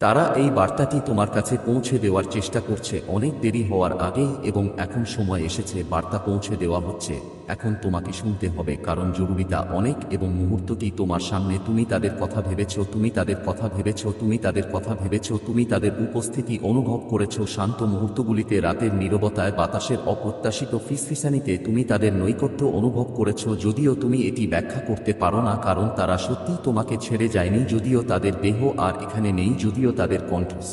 তারা এই বার্তাটি তোমার কাছে পৌঁছে দেওয়ার চেষ্টা করছে। অনেক দেরি হওয়ার আগেই এবং এখন সময় এসেছে, বার্তা পৌঁছে দেওয়া হচ্ছে। এখন তোমাকে শুনতে হবে, কারণ জরুরিতা অনেক এবং মুহূর্তটি তোমার সামনে। তুমি তাদের কথা ভেবেছ, তুমি তাদের কথা ভেবেছ, তুমি তাদের কথা ভেবেছ, তুমি তাদের উপস্থিতি অনুভব করেছ। শান্ত মুহূর্তগুলিতে রাতের নীরবতায়, বাতাসের অপ্রত্যাশিত ফিসফিসানিতে তুমি তাদের নৈকট্য অনুভব করেছ। যদিও তুমি এটি ব্যাখ্যা করতে পারো না, কারণ তারা সত্যিই তোমাকে ছেড়ে যায়নি, যদিও তাদের দেহ আর এখানে নেই, যদিও তাদের কণ্ঠস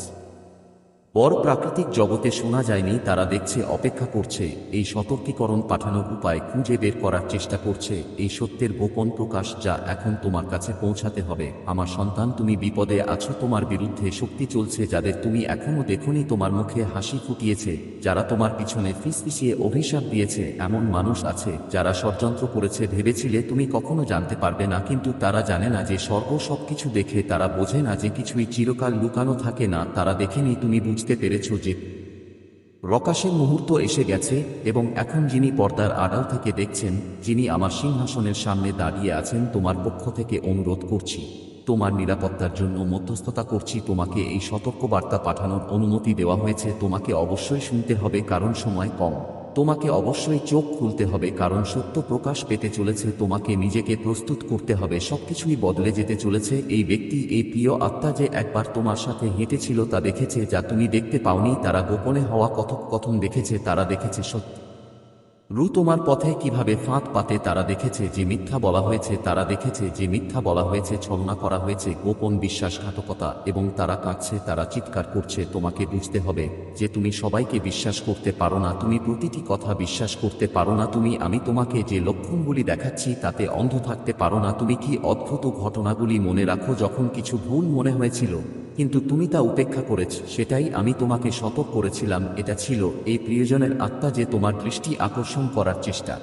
বড় প্রাকৃতিক জগতে শোনা যায়নি, তারা দেখছে, অপেক্ষা করছে, এই সতর্কীকরণ পাঠানোর উপায় খুঁজে বের করার চেষ্টা করছে, এই সত্যের গোপন প্রকাশ যা এখন তোমার কাছে পৌঁছাতে হবে। আমার সন্তান, তুমি বিপদে আছো, তোমার বিরুদ্ধে শক্তি চলছে, যাদের তুমি এখনও দেখুনি, তোমার মুখে হাসি ফুটিয়েছে, যারা তোমার পিছনে ফিসফিসিয়ে অভিশাপ দিয়েছে, এমন মানুষ আছে, যারা ষড়যন্ত্র করেছে, ভেবেছিলে তুমি কখনো জানতে পারবে না, কিন্তু তারা জানে না যে স্বর্গ সবকিছু দেখে, তারা বোঝে না যে কিছুই চিরকাল লুকানো থাকে না, তারা দেখেনি তুমি বুঝতে পেরেছ যে প্রকাশের মুহূর্ত এসে গেছে এবং এখন যিনি পর্দার আড়াল থেকে দেখছেন, যিনি আমার সিংহাসনের সামনে দাঁড়িয়ে আছেন, তোমার পক্ষ থেকে অনুরোধ করছি। তোমার নিরাপত্তার জন্য মধ্যস্থতা করছি, তোমাকে এই সতর্ক বার্তা পাঠানোর অনুমতি দেওয়া হয়েছে, তোমাকে অবশ্যই শুনতে হবে, কারণ সময় কম। তোমাকে অবশ্যই চোখ খুলতে হবে, কারণ সত্য প্রকাশ পেতে চলেছে, তোমাকে নিজেকে প্রস্তুত করতে হবে, সবকিছুই বদলে যেতে চলেছে। এই ব্যক্তি, এই প্রিয় আত্মা যে একবার তোমার সাথে হেঁটেছিল তা দেখেছে, যা তুমি দেখতে পাওনি, তারা গোপনে হওয়া কথোপকথন দেখেছে, তারা দেখেছে সত্য। রু তোমার পথে কীভাবে ফাঁদ পাতে তারা দেখেছে যে মিথ্যা বলা হয়েছে, তারা দেখেছে যে মিথ্যা বলা হয়েছে, ছলনা করা হয়েছে, গোপন বিশ্বাসঘাতকতা, এবং তারা কাঁদছে, তারা চিৎকার করছে, তোমাকে বুঝতে হবে যে তুমি সবাইকে বিশ্বাস করতে পারো না, তুমি প্রতিটি কথা বিশ্বাস করতে পারো না, তুমি, আমি তোমাকে যে লক্ষণগুলি দেখাচ্ছি তাতে অন্ধ থাকতে পারো না, তুমি কি অদ্ভুত ঘটনাগুলি মনে রাখো যখন কিছু ভুল মনে হয়েছিল? কিন্তু তুমি তা উপেক্ষা করেছ, সেটাই আমি তোমাকে সতর্ক করেছিলাম, এটা ছিল এই প্রিয়জনের আত্মা যে তোমার দৃষ্টি আকর্ষণ করার চেষ্টা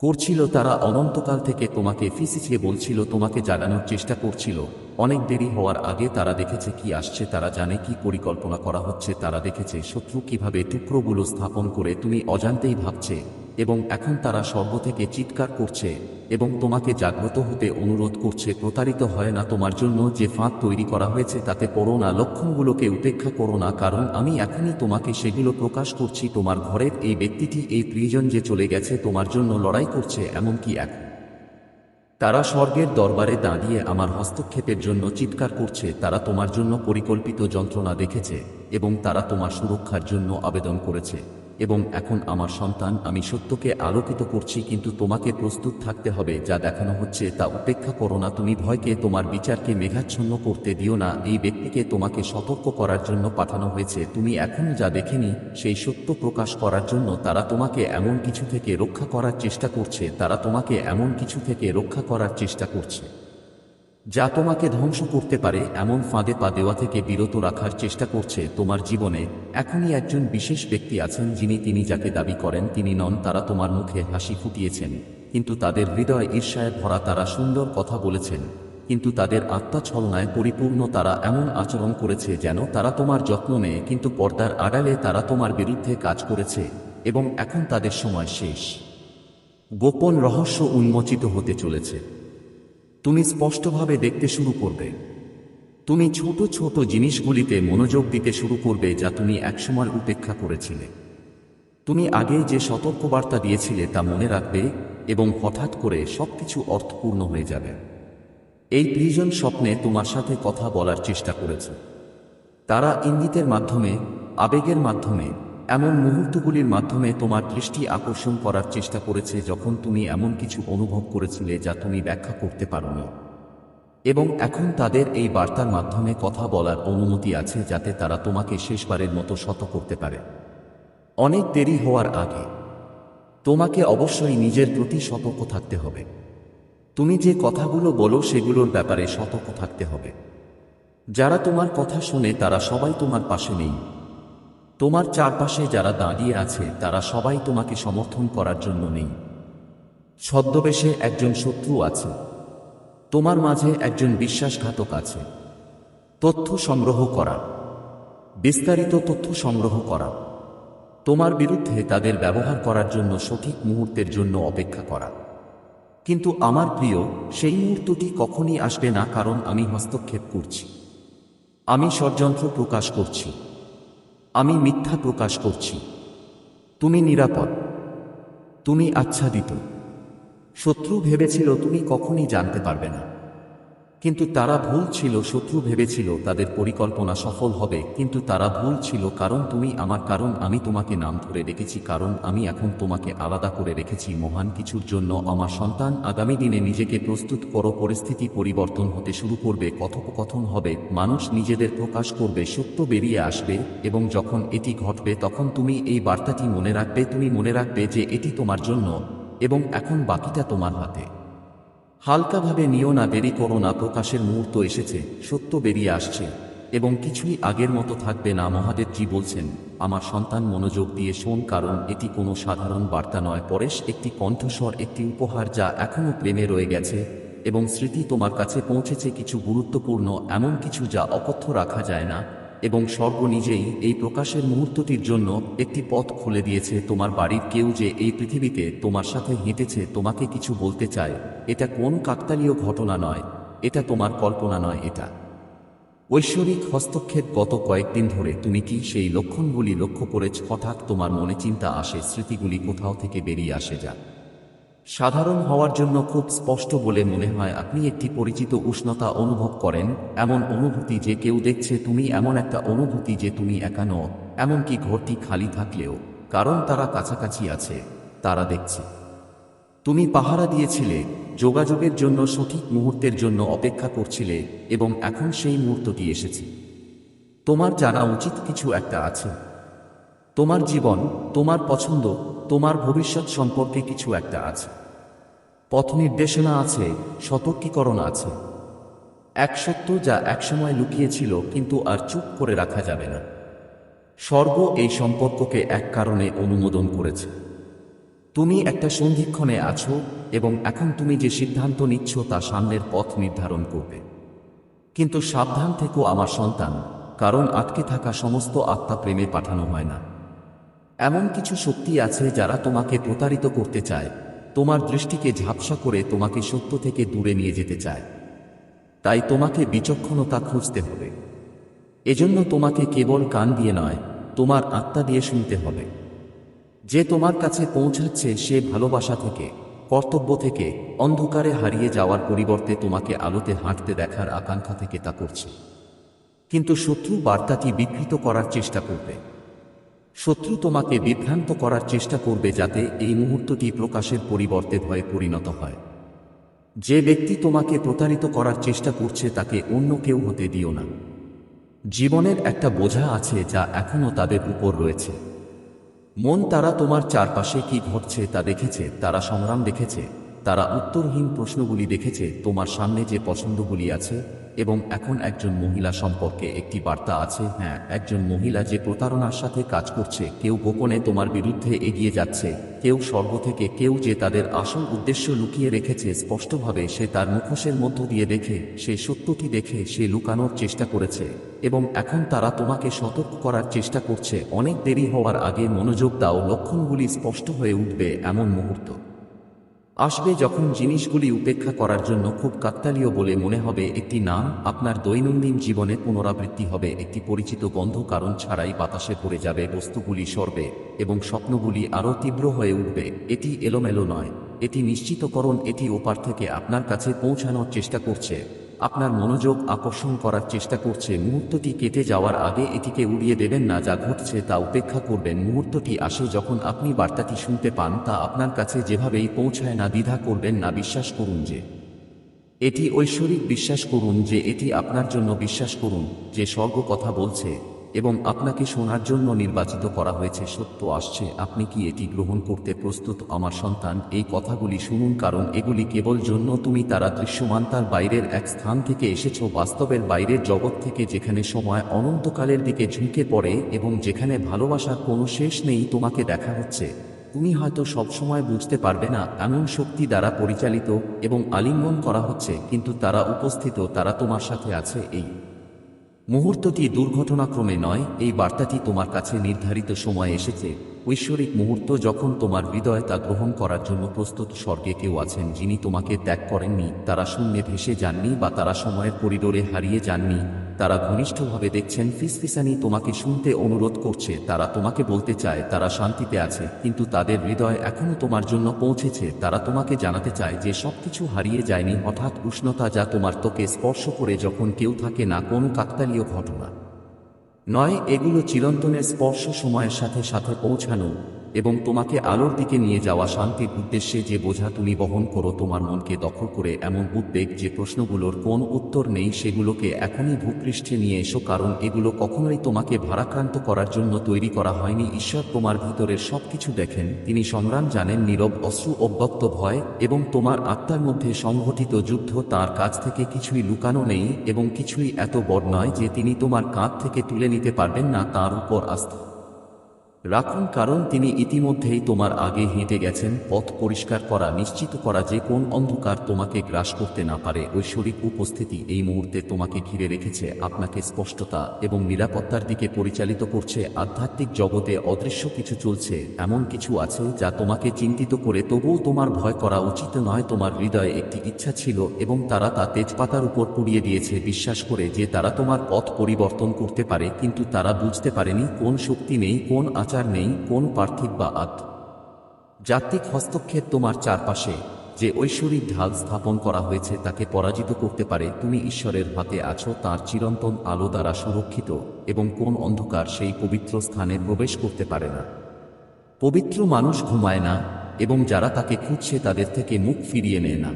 করছিল, তারা অনন্তকাল থেকে তোমাকে ফিসিছিয়ে বলছিল, তোমাকে জাগানোর চেষ্টা করছিল। অনেক দেরি হওয়ার আগে তারা দেখেছে কি আসছে, তারা জানে কি পরিকল্পনা করা হচ্ছে, তারা দেখেছে শত্রু কীভাবে টুকরোগুলো স্থাপন করে, তুমি অজান্তেই ভাবছে এবং এখন তারা স্বর্গ থেকে চিৎকার করছে এবং তোমাকে জাগ্রত হতে অনুরোধ করছে, প্রতারিত হয় না তোমার জন্য যে ফাঁদ তৈরি করা হয়েছে তাতে পড়ো না, লক্ষণগুলোকে উপেক্ষা করো না, কারণ আমি এখনই তোমাকে সেগুলো প্রকাশ করছি, তোমার ঘরের এই ব্যক্তিটি এই প্রিয়জন যে চলে গেছে তোমার জন্য লড়াই করছে এমনকি এখন। তারা স্বর্গের দরবারে দাঁড়িয়ে আমার হস্তক্ষেপের জন্য চিৎকার করছে, তারা তোমার জন্য পরিকল্পিত যন্ত্রণা দেখেছে এবং তারা তোমার সুরক্ষার জন্য আবেদন করেছে। এবং এখন আমার সন্তান, আমি সত্যকে আলোকিত করছি, কিন্তু তোমাকে প্রস্তুত থাকতে হবে, যা দেখানো হচ্ছে, তা উপেক্ষা করো না, তুমি ভয়কে, তোমার বিচারকে মেঘাচ্ছন্ন করতে দিও না, এই ব্যক্তিকে তোমাকে সতর্ক করার জন্য পাঠানো হয়েছে, তুমি এখন যা দেখেনি, সেই সত্য প্রকাশ করার জন্য তারা তোমাকে এমন কিছু থেকে রক্ষা করার চেষ্টা করছে, তারা তোমাকে এমন কিছু থেকে রক্ষা করার চেষ্টা করছে। যা তোমাকে ধ্বংস করতে পারে, এমন ফাঁদে পা দেওয়া থেকে বিরত রাখার চেষ্টা করছে তোমার জীবনে। এখনই একজন বিশেষ ব্যক্তি আছেন যিনি তিনি যাকে দাবি করেন, তিনি নন, তারা তোমার মুখে হাসি ফুটিয়েছেন। কিন্তু তাদের হৃদয় ঈর্ষায় ভরা, তারা সুন্দর কথা বলেছেন। কিন্তু তাদের আত্মা ছলনায় পরিপূর্ণ, তারা এমন আচরণ করেছে যেন তারা তোমার যত্ন নেয়, কিন্তু পর্দার আড়ালে তারা তোমার বিরুদ্ধে কাজ করেছে, এবং এখন তাদের সময় শেষ। গোপন রহস্য উন্মোচিত হতে চলেছে। তুমি স্পষ্টভাবে দেখতে শুরু করবে। তুমি ছোট ছোট জিনিসগুলিতে মনোযোগ দিতে শুরু করবে যা তুমি একসময় উপেক্ষা করেছিলে। তুমি আগে যে সতর্কবার্তা দিয়েছিলে তা মনে রাখবে এবং হঠাৎ করে সবকিছু অর্থপূর্ণ হয়ে যাবে। এই প্রিজন স্বপ্নে তোমার সাথে কথা বলার চেষ্টা করেছে। তারা ইঙ্গিতের মাধ্যমে, আবেগের মাধ্যমে এমন মুহূর্তগুলির মাধ্যমে তোমার দৃষ্টি আকর্ষণ করার চেষ্টা করেছে যখন তুমি এমন কিছু অনুভব করেছিলে যা তুমি ব্যাখ্যা করতে পারোনি। এবং এখন তাদের এই বার্তার মাধ্যমে কথা বলার অনুমতি আছে যাতে তারা তোমাকে শেষবারের মতো শত করতে পারে। অনেক দেরি হওয়ার আগে, তোমাকে অবশ্যই নিজের প্রতি সতর্ক থাকতে হবে। তুমি যে কথাগুলো বলো সেগুলোর ব্যাপারে সতর্ক থাকতে হবে। যারা তোমার কথা শুনে তারা সবাই তোমার পাশে নেই। তোমার চারপাশে যারা দাঁড়িয়ে আছে, তারা সবাই তোমাকে সমর্থন করার জন্য নেই। ছদ্মবেশে একজন শত্রু আছে। তোমার মাঝে একজন বিশ্বাসঘাতক আছে। তথ্য সংগ্রহ করা। বিস্তারিত তথ্য সংগ্রহ করা। তোমার বিরুদ্ধে তাদের ব্যবহার করার জন্য সঠিক মুহূর্তের জন্য অপেক্ষা করা। কিন্তু আমার প্রিয়, সেই মুহূর্তটি কখনই আসবে না কারণ আমি হস্তক্ষেপ করছি। আমি ষড়যন্ত্র প্রকাশ করছি। আমি মিথ্যা প্রকাশ করছি। তুমি নিরাপদ। তুমি আচ্ছাদিত। শত্রু ভেবেছিল তুমি কখনই জানতে পারবে না। কিন্তু তারা ভুল ছিল, শত্রু ভেবেছিল, তাদের পরিকল্পনা সফল হবে, কিন্তু তারা ভুল ছিল কারণ তুমি আমার, কারণ আমি তোমাকে নাম ধরে রেখেছি, কারণ আমি এখন তোমাকে আলাদা করে রেখেছি, মহান কিছুর জন্য আমার সন্তান আগামী দিনে নিজেকে প্রস্তুত করো, পরিস্থিতি পরিবর্তন হতে শুরু করবে, কথোপকথন হবে, মানুষ নিজেদের প্রকাশ করবে, সত্য বেরিয়ে আসবে, এবং যখন এটি ঘটবে, তখন তুমি এই বার্তাটি মনে রাখবে, তুমি মনে রাখবে যে এটি তোমার জন্য, এবং এখন বাকিটা তোমার হাতে। হালকাভাবে নিও না, দেরি করো না, প্রকাশের মুহূর্ত এসেছে, সত্য বেরিয়ে আসছে, এবং কিছুই আগের মতো থাকবে না মহাদেবজি বলছেন? আমার সন্তান মনোযোগ দিয়ে শোন, কারণ এটি কোনো সাধারণ বার্তা নয়। পরেশ, একটি কণ্ঠস্বর, একটি উপহার যা এখনও প্রেমে রয়ে গেছে, এবং স্মৃতি তোমার কাছে পৌঁছেছে কিছু গুরুত্বপূর্ণ, এমন কিছু যা অকথ্য রাখা যায় না। এবং স্বর্গ নিজেই এই প্রকাশের মুহূর্তটির জন্য একটি পথ খুলে দিয়েছে তোমার বাড়ির কেউ যে এই পৃথিবীতে তোমার সাথে হেঁটেছে তোমাকে কিছু বলতে চায়। এটা কোন কাকতালীয় ঘটনা নয়। এটা তোমার কল্পনা নয় এটা। ঐশ্বরিক হস্তক্ষেপ গত কয়েকদিন ধরে তুমি কি সেই লক্ষণগুলি লক্ষ্য করেছ? হঠাৎ তোমার মনে চিন্তা আসে, স্মৃতিগুলি কোথাও থেকে বেরিয়ে আসে যা। সাধারণ হওয়ার জন্য খুব স্পষ্ট বলে মনে হয় আপনি একটি পরিচিত উষ্ণতা অনুভব করেন, এমন অনুভূতি যে কেউ দেখছে তুমি এমন একটা অনুভূতি যে তুমি একা নও, এমনকি ঘরটি খালি থাকলেও, কারণ তারা কাছাকাছি আছে, তারা দেখছে। তুমি পাহারা দিয়েছিলে, যোগাযোগের জন্য সঠিক মুহূর্তের জন্য অপেক্ষা করছিলে, এবং এখন সেই মুহূর্তটি এসেছে। তোমার জানা উচিত কিছু একটা আছে। তোমার জীবন, তোমার পছন্দ, তোমার ভবিষ্যৎ সম্পর্কে কিছু একটা আছে। পথ নির্দেশনা আছে, সতর্কীকরণ আছে। এক সত্য যা একসময় লুকিয়েছিল কিন্তু আর চুপ করে রাখা যাবে না। স্বর্গ এই সম্পর্ককে এক কারণে অনুমোদন করেছে। তুমি একটা সন্ধিক্ষণে আছো এবং এখন তুমি যে সিদ্ধান্ত নিচ্ছ তা সামনের পথ নির্ধারণ করবে। কিন্তু সাবধান থেকো আমার সন্তান, কারণ আটকে থাকা সমস্ত আত্মা প্রেমে পাঠানো হয় না। এমন কিছু শক্তি আছে যারা তোমাকে প্রতারিত করতে চায়। তোমার দৃষ্টিকে ঝাপসা করে তোমাকে সত্য থেকে দূরে নিয়ে যেতে চায়। তাই তোমাকে বিচক্ষণতা খুঁজতে হবে। এজন্য তোমাকে কেবল কান দিয়ে নয়, তোমার আত্মা দিয়ে শুনতে হবে। যে তোমার কাছে পৌঁছাচ্ছে, সে ভালোবাসা থেকে, কর্তব্য থেকে, অন্ধকারে হারিয়ে যাওয়ার পরিবর্তে তোমাকে আলোতে হাঁটতে দেখার আকাঙ্ক্ষা থেকে তা করছে। কিন্তু শত্রু বার্তাটি বিকৃত করার চেষ্টা করবে। শত্রু তোমাকে বিভ্রান্ত করার চেষ্টা করবে যাতে এই মুহূর্তটি প্রকাশের পরিবর্তে ভয়ে পরিণত হয়। যে ব্যক্তি তোমাকে প্রতারিত করার চেষ্টা করছে তাকে অন্য কেউ হতে দিও না। জীবনের একটা বোঝা আছে যা এখনও তাদের উপর রয়েছে। মন তারা তোমার চারপাশে কি ঘটছে তা দেখেছে, তারা সংগ্রাম দেখেছে, তারা উত্তরহীন প্রশ্নগুলি দেখেছে, তোমার সামনে যে পছন্দগুলি আছে এবং এখন একজন মহিলা সম্পর্কে একটি বার্তা আছে। হ্যাঁ একজন মহিলা যে প্রতারণার সাথে কাজ করছে, কেউ গোপনে তোমার বিরুদ্ধে এগিয়ে যাচ্ছে, কেউ স্বর্গ থেকে, কেউ যে তাদের আসল উদ্দেশ্য লুকিয়ে রেখেছে, স্পষ্টভাবে সে তার মুখোশের মধ্য দিয়ে দেখে, সে সত্যটি দেখে সে লুকানোর চেষ্টা করেছে। এবং এখন তারা তোমাকে সতর্ক করার চেষ্টা করছে। অনেক দেরি হওয়ার আগে মনোযোগ দাও, লক্ষণগুলি স্পষ্ট হয়ে উঠবে এমন মুহূর্ত। আসবে যখন জিনিসগুলি উপেক্ষা করার জন্য খুব কাকতালীয় বলে মনে হবে, একটি নাম আপনার দৈনন্দিন জীবনে পুনরাবৃত্তি হবে, একটি পরিচিত গন্ধ কারণ ছাড়াই বাতাসে পড়ে যাবে, বস্তুগুলি সরবে, এবং স্বপ্নগুলি আরও তীব্র হয়ে উঠবে। এটি এলোমেলো নয়, এটি নিশ্চিতকরণ, এটি ওপার থেকে আপনার কাছে পৌঁছানোর চেষ্টা করছে। আপনার মনোযোগ আকর্ষণ করার চেষ্টা করছে। মুহূর্তটি কেটে যাওয়ার আগে এটিকে উড়িয়ে দেবেন না, যা ঘটছে তা উপেক্ষা করবেন। মুহূর্তটি আসে যখন আপনি বার্তাটি শুনতে পান, তা আপনার কাছে যেভাবেই পৌঁছায় না দ্বিধা করবেন না, বিশ্বাস করুন যে এটি ঐশ্বরিক বিশ্বাস করুন, যে এটি আপনার জন্য বিশ্বাস করুন, যে স্বর্গ কথা বলছে। এবং আপনাকে শোনার জন্য নির্বাচিত করা হয়েছে সত্য আসছে, আপনি কি এটি গ্রহণ করতে প্রস্তুত? আমার সন্তান, এই কথাগুলি শুনুন, কারণ এগুলি কেবল জন্য তুমি তারা দৃশ্যমান তার বাইরের এক স্থান থেকে এসেছ, বাস্তবের বাইরের জগৎ থেকে যেখানে সময় অনন্তকালের দিকে ঝুঁকে পড়ে এবং যেখানে ভালোবাসার কোনো শেষ নেই তোমাকে দেখা হচ্ছে। তুমি হয়তো সবসময় বুঝতে পারবে না, এমন শক্তি দ্বারা পরিচালিত এবং আলিঙ্গন করা হচ্ছে, কিন্তু তারা উপস্থিত, তারা তোমার সাথে আছে, এই মুহূর্তটি দুর্ঘটনাক্রমে নয়? এই বার্তাটি তোমার কাছে নির্ধারিত সময় এসেছে। ঐশ্বরিক মুহূর্ত যখন তোমার হৃদয় তা গ্রহণ করার জন্য প্রস্তুত স্বর্গে কেউ আছেন যিনি তোমাকে ত্যাগ করেননি, তারা শূন্যে ভেসে যাননি বা তারা সময়ের করিডোরে হারিয়ে যাননি। তারা ঘনিষ্ঠভাবে দেখছেন, ফিসফিসানি তোমাকে শুনতে অনুরোধ করছে। তারা তোমাকে বলতে চায়, তারা শান্তিতে আছে, কিন্তু তাদের হৃদয় এখনও তোমার জন্য পৌঁছেছে। তারা তোমাকে জানাতে চায় যে সবকিছু হারিয়ে যায়নি, হঠাৎ উষ্ণতা যা তোমার তোকে স্পর্শ করে যখন কেউ থাকে না, কোনো কাকতালীয় ঘটনা। নয়, এগুলো চিরন্তনের স্পর্শ সময়ের সাথে সাথে পৌঁছানো। এবং তোমাকে আলোর দিকে নিয়ে যাওয়া শান্তির উদ্দেশ্যে যে বোঝা তুমি বহন করো তোমার মনকে দখল করে এমন উদ্বেগ যে প্রশ্নগুলোর কোন উত্তর নেই সেগুলোকে এখনই ভূপৃষ্ঠে নিয়ে এসো, কারণ এগুলো কখনোই তোমাকে ভারাক্রান্ত করার জন্য তৈরি করা হয়নি। ঈশ্বর তোমার ভিতরের সবকিছু দেখেন, তিনি সংগ্রাম জানেন, নীরব, অশ্রু অব্যক্ত ভয়, এবং তোমার আত্মার মধ্যে সংঘটিত যুদ্ধ তার কাছ থেকে কিছুই লুকানো নেই, এবং কিছুই এত বড় নয় যে তিনি তোমার কাঁধ থেকে তুলে নিতে পারবেন না, তার উপর আস্থা। রাখুন, কারণ তিনি ইতিমধ্যেই তোমার আগে হেঁটে গেছেন। পথ পরিষ্কার করা, নিশ্চিত করা যে কোন অন্ধকার তোমাকে গ্রাস করতে না পারে ঐশ্বরিক উপস্থিতি এই মুহূর্তে তোমাকে ঘিরে রেখেছে, আপনাকে স্পষ্টতা এবং নিরাপত্তার দিকে পরিচালিত করছে। আধ্যাত্মিক জগতে অদৃশ্য কিছু চলছে, এমন কিছু আছে যা তোমাকে চিন্তিত করে, তবুও তোমার ভয় করা উচিত নয়। তোমার হৃদয়ে একটি ইচ্ছা ছিল এবং তারা তা তেজপাতার উপর পুড়িয়ে দিয়েছে। বিশ্বাস করে যে তারা তোমার পথ পরিবর্তন করতে পারে, কিন্তু তারা বুঝতে পারেনি কোন শক্তি নেই, কোন আচার নেই কোন পার্থিব বা আত জাতিক হস্তক্ষেপ তোমার চারপাশে, যে ঐশ্বরিক ঢাল স্থাপন করা হয়েছে তাকে পরাজিত করতে পারে, তুমি ঈশ্বরের হাতে আছো তার চিরন্তন আলো দ্বারা সুরক্ষিত, এবং কোন অন্ধকার সেই পবিত্র স্থানে প্রবেশ করতে পারে না। পবিত্র মানুষ ঘুমায় না, এবং যারা তাকে খুঁজছে তাদের থেকে মুখ ফিরিয়ে নেয় না।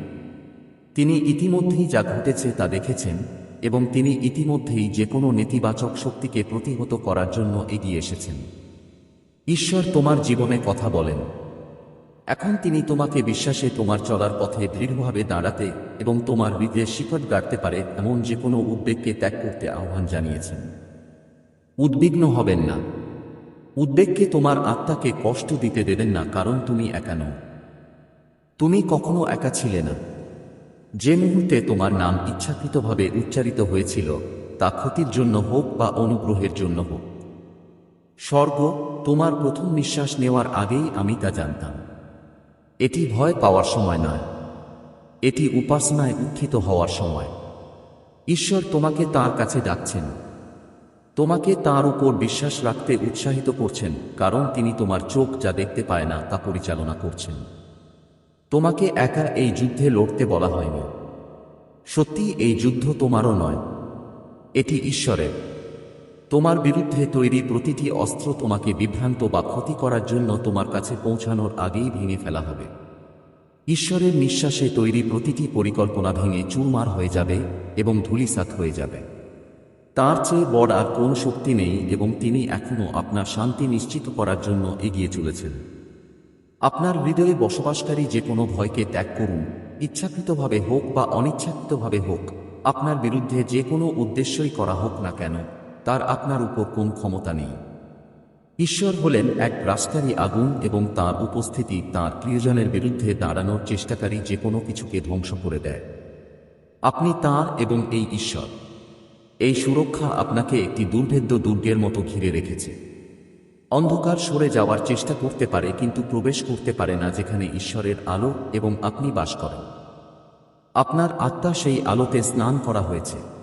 তিনি ইতিমধ্যেই যা ঘটেছে তা দেখেছেন, এবং তিনি ইতিমধ্যেই যে কোনো নেতিবাচক শক্তিকে প্রতিহত করার জন্য এগিয়ে এসেছেন। ঈশ্বর তোমার জীবনে কথা বলেন। এখন তিনি তোমাকে বিশ্বাসে তোমার চলার পথে দৃঢ়ভাবে দাঁড়াতে এবং তোমার হৃদয়ে শিকট গাড়তে পারে এমন যে কোনো উদ্বেগকে ত্যাগ করতে আহ্বান জানিয়েছেন। উদ্বিগ্ন হবেন না। উদ্বেগকে তোমার আত্মাকে কষ্ট দিতে দেবেন না, কারণ তুমি একা নও। তুমি কখনো একা ছিলে না। যে মুহূর্তে তোমার নাম ইচ্ছাকৃতভাবে উচ্চারিত হয়েছিল, তা ক্ষতির জন্য হোক বা অনুগ্রহের জন্য হোক। স্বর্গ তোমার প্রথম নিঃশ্বাস নেওয়ার আগেই আমি তা জানতাম। এটি ভয় পাওয়ার সময় নয়। এটি উপাসনায় উত্থিত হওয়ার সময়। ঈশ্বর তোমাকে তার কাছে ডাকছেন। তোমাকে তার উপর বিশ্বাস রাখতে উৎসাহিত করছেন, কারণ তিনি তোমার চোখ যা দেখতে পায় না তা পরিচালনা করছেন। তোমাকে একা এই যুদ্ধে লড়তে বলা হয়নি। সত্যি এই যুদ্ধ তোমারও নয়। এটি ঈশ্বরের। তোমার বিরুদ্ধে তৈরি প্রতিটি অস্ত্র তোমাকে বিভ্রান্ত বা ক্ষতি করার জন্য তোমার কাছে পৌঁছানোর আগেই ভেঙে ফেলা হবে। ঈশ্বরের নিঃশ্বাসে তৈরি প্রতিটি পরিকল্পনা ভেঙে চুরমার হয়ে যাবে এবং ধূলিসাৎ হয়ে যাবে। তার চেয়ে বড় আর কোন শক্তি নেই এবং তিনি এখনও আপনার শান্তি নিশ্চিত করার জন্য এগিয়ে চলেছেন। আপনার হৃদয়ে বসবাসকারী যে কোনো ভয়কে ত্যাগ করুন। ইচ্ছাকৃতভাবে হোক বা অনিচ্ছাকৃতভাবে হোক, আপনার বিরুদ্ধে যে কোনো উদ্দেশ্যই করা হোক না কেন তার আপনার উপর কোন ক্ষমতা নেই। ঈশ্বর হলেন এক গ্রাসকারী আগুন এবং তার উপস্থিতি তার প্রিয়জনের বিরুদ্ধে দাঁড়ানোর চেষ্টাকারী যে কোনো কিছুকে ধ্বংস করে দেয়। আপনি তার এবং এই ঈশ্বর। এই সুরক্ষা আপনাকে একটি দুর্ভেদ্য দুর্গের মতো ঘিরে রেখেছে। অন্ধকার সরে যাওয়ার চেষ্টা করতে পারে কিন্তু প্রবেশ করতে পারে না যেখানে ঈশ্বরের আলো এবং আপনি বাস করেন। আপনার আত্মা সেই আলোতে স্নান করা হয়েছে।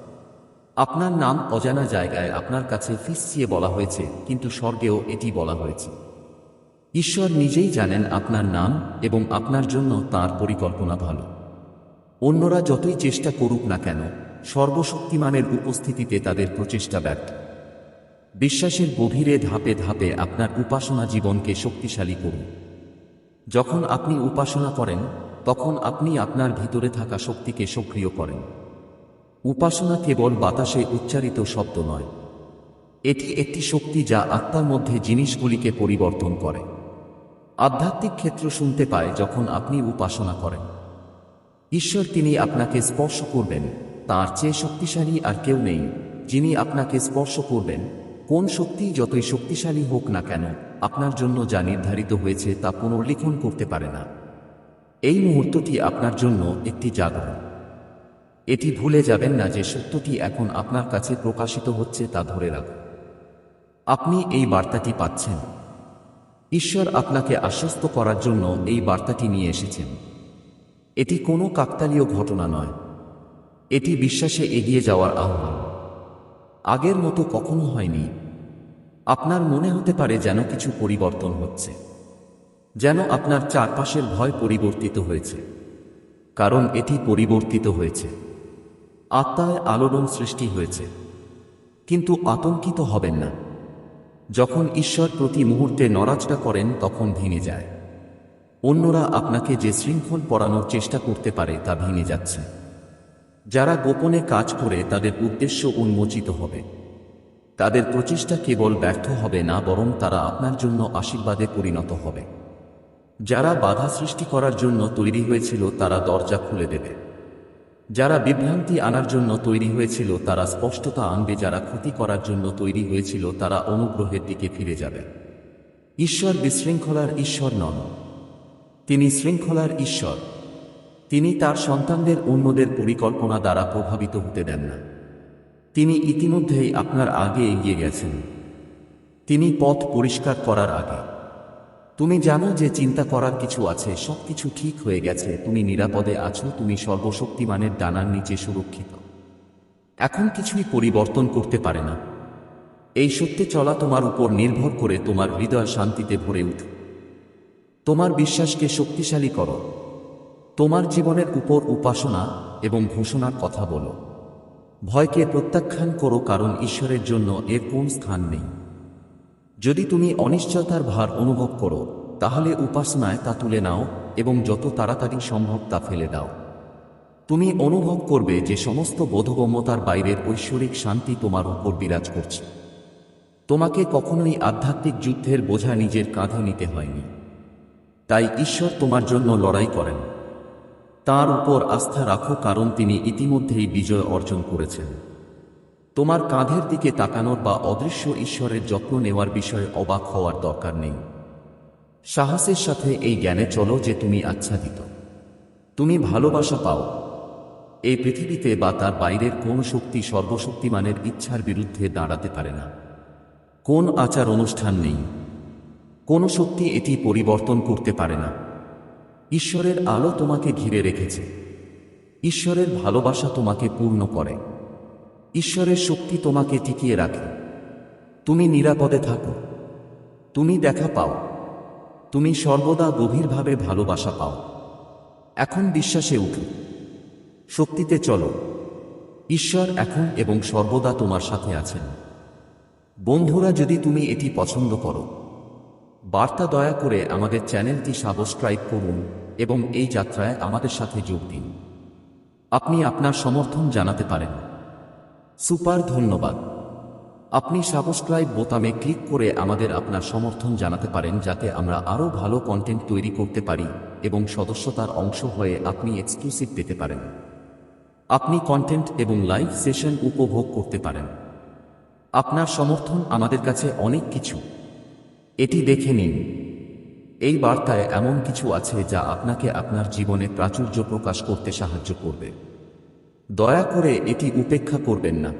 আপনার নাম অজানা জায়গায় আপনার কাছে ফিসিয়ে বলা হয়েছে, কিন্তু স্বর্গেও এটি বলা হয়েছে। ঈশ্বর নিজেই জানেন আপনার নাম এবং আপনার জন্য তার পরিকল্পনা ভালো। অন্যরা যতই চেষ্টা করুক না কেন, সর্বশক্তিমানের উপস্থিতিতে তাদের প্রচেষ্টা ব্যর্থ। বিশ্বাসের গভীরে ধাপে ধাপে আপনার উপাসনা জীবনকে শক্তিশালী করুন। যখন আপনি উপাসনা করেন, তখন আপনি আপনার ভিতরে থাকা শক্তিকে সক্রিয় করেন। উপাসনা কেবল বাতাসে উচ্চারিত শব্দ নয়। এটি একটি শক্তি যা আত্মার মধ্যে জিনিসগুলিকে পরিবর্তন করে। আধ্যাত্মিক ক্ষেত্র শুনতে পায় যখন আপনি উপাসনা করেন। ঈশ্বর তিনি আপনাকে স্পর্শ করবেন, তার চেয়ে শক্তিশালী আর কেউ নেই, যিনি আপনাকে স্পর্শ করবেন। কোন শক্তি যতই শক্তিশালী হোক না কেন, আপনার জন্য যা নির্ধারিত হয়েছে তা পুনর্লিখন করতে পারে না। এই মুহূর্তটি আপনার জন্য একটি জাগরণ। এটি ভুলে যাবেন না যে সত্যটি এখন আপনার কাছে প্রকাশিত হচ্ছে তা ধরে রাখুন। আপনি এই বার্তাটি পাচ্ছেন। ঈশ্বর আপনাকে আশ্বস্ত করার জন্য এই বার্তাটি নিয়ে এসেছেন। এটি কোনো কাকতালীয় ঘটনা নয়। এটি বিশ্বাসে এগিয়ে যাওয়ার আহ্বান। আগের মতো কখনো হয়নি। আপনার মনে হতে পারে যেন কিছু পরিবর্তন হচ্ছে। যেন আপনার চারপাশের ভয় পরিবর্তিত হয়েছে। কারণ এটি পরিবর্তিত হয়েছে। আত্মায় আলোড়ন সৃষ্টি হয়েছে। কিন্তু আতঙ্কিত হবেন না। যখন ঈশ্বর প্রতি মুহূর্তে নড়াচড়া করেন, তখন ভেঙে যায়। অন্যরা আপনাকে যে শৃঙ্খল পড়ানোর চেষ্টা করতে পারে, তা ভেঙে যাচ্ছে। যারা গোপনে কাজ করে, তাদের উদ্দেশ্য উন্মোচিত হবে। তাদের প্রচেষ্টা কেবল ব্যর্থ হবে না, বরং তারা আপনার জন্য আশীর্বাদে পরিণত হবে। যারা বাধা সৃষ্টি করার জন্য তৈরি হয়েছিল, তারা দরজা খুলে দেবে। যারা বিভ্রান্তি আনার জন্য তৈরি হয়েছিল, তারা স্পষ্টতা আনবে। যারা ক্ষতি করার জন্য তৈরি হয়েছিল, তারা অনুগ্রহের দিকে ফিরে যাবে। ঈশ্বর বিশৃঙ্খলার ঈশ্বর নন। তিনি শৃঙ্খলার ঈশ্বর। তিনি তার সন্তানদের, অন্যদের পরিকল্পনা দ্বারা প্রভাবিত হতে দেন না। তিনি ইতিমধ্যেই আপনার আগে এগিয়ে গেছেন। তিনি পথ পরিষ্কার করার আগে। তুমি জানো যে চিন্তা করার কিছু আছে, সবকিছু ঠিক হয়ে গেছে, তুমি নিরাপদে আছো, তুমি সর্বশক্তিমানের ডানার নিচে সুরক্ষিত। এখন কিছুই পরিবর্তন করতে পারে না। এই সত্যে চলা তোমার উপর নির্ভর করে তোমার হৃদয় শান্তিতে ভরে উঠুক। তোমার বিশ্বাসকে শক্তিশালী করো। তোমার জীবনের উপর উপাসনা এবং ঘোষণার কথা বলো। ভয়কে প্রত্যাখ্যান করো কারণ ঈশ্বরের জন্য এর কোন স্থান নেই। যদি তুমি অনিশ্চয়তার ভার অনুভব করো, তাহলে উপাসনায় তা তুলে নাও এবং যত তাড়াতাড়ি সম্ভব তা ফেলে দাও। তুমি অনুভব করবে যে সমস্ত বোধগম্যতার বাইরের ঐশ্বরিক শান্তি তোমার উপর বিরাজ করছে। তোমাকে কখনোই আধ্যাত্মিক যুদ্ধের বোঝা নিজের কাঁধে নিতে হয়নি। তাই ঈশ্বর তোমার জন্য লড়াই করেন। তার উপর আস্থা রাখো কারণ তিনি ইতিমধ্যেই বিজয় অর্জন করেছেন। তোমার কাঁধের দিকে তাকানোর বা অদৃশ্য ঈশ্বরের যত্ন নেওয়ার বিষয়ে অবাক হওয়ার দরকার নেই। সাহসের সাথে এই জ্ঞানে চলো যে তুমি আচ্ছাদিত। তুমি ভালোবাসা পাও। এই পৃথিবীতে বা তার বাইরের কোন শক্তি সর্বশক্তিমানের ইচ্ছার বিরুদ্ধে দাঁড়াতে পারে না। কোন আচার অনুষ্ঠান নেই। কোন শক্তি এটি পরিবর্তন করতে পারে না। ঈশ্বরের আলো তোমাকে ঘিরে রেখেছে। ঈশ্বরের ভালোবাসা তোমাকে পূর্ণ করে। ঈশ্বরের শক্তি তোমাকে টিকিয়ে রাখে। তুমি নিরাপদে থাকো। তুমি দেখা পাও। তুমি সর্বদা গভীরভাবে ভালোবাসা পাও। এখন বিশ্বাসে উঠো। শক্তিতে চলো। ঈশ্বর এখন এবং সর্বদা তোমার সাথে আছেন। বন্ধুরা, যদি তুমি এটি পছন্দ করো, বার্তা দয়া করে আমাদের চ্যানেলটি সাবস্ক্রাইব করুন এবং এই যাত্রায় আমাদের সাথে যোগ দিন। আপনি আপনার সমর্থন জানাতে পারেন। সুপার ধন্যবাদ। আপনি সাবস্ক্রাইব বোতামে ক্লিক করে আমাদের আপনার সমর্থন জানাতে পারেন যাতে আমরা আরও ভালো কন্টেন্ট তৈরি করতে পারি এবং সদস্যতার অংশ হয়ে আপনি এক্সক্লুসিভ পেতে পারেন। আপনি কন্টেন্ট এবং লাইভ সেশন উপভোগ করতে পারেন। আপনার সমর্থন আমাদের কাছে অনেক কিছু। এটি দেখে নিন। এই বার্তায় এমন কিছু আছে যা আপনাকে আপনার জীবনে প্রাচুর্য প্রকাশ করতে সাহায্য করবে। দয়া করে এটি উপেক্ষা করবেন না।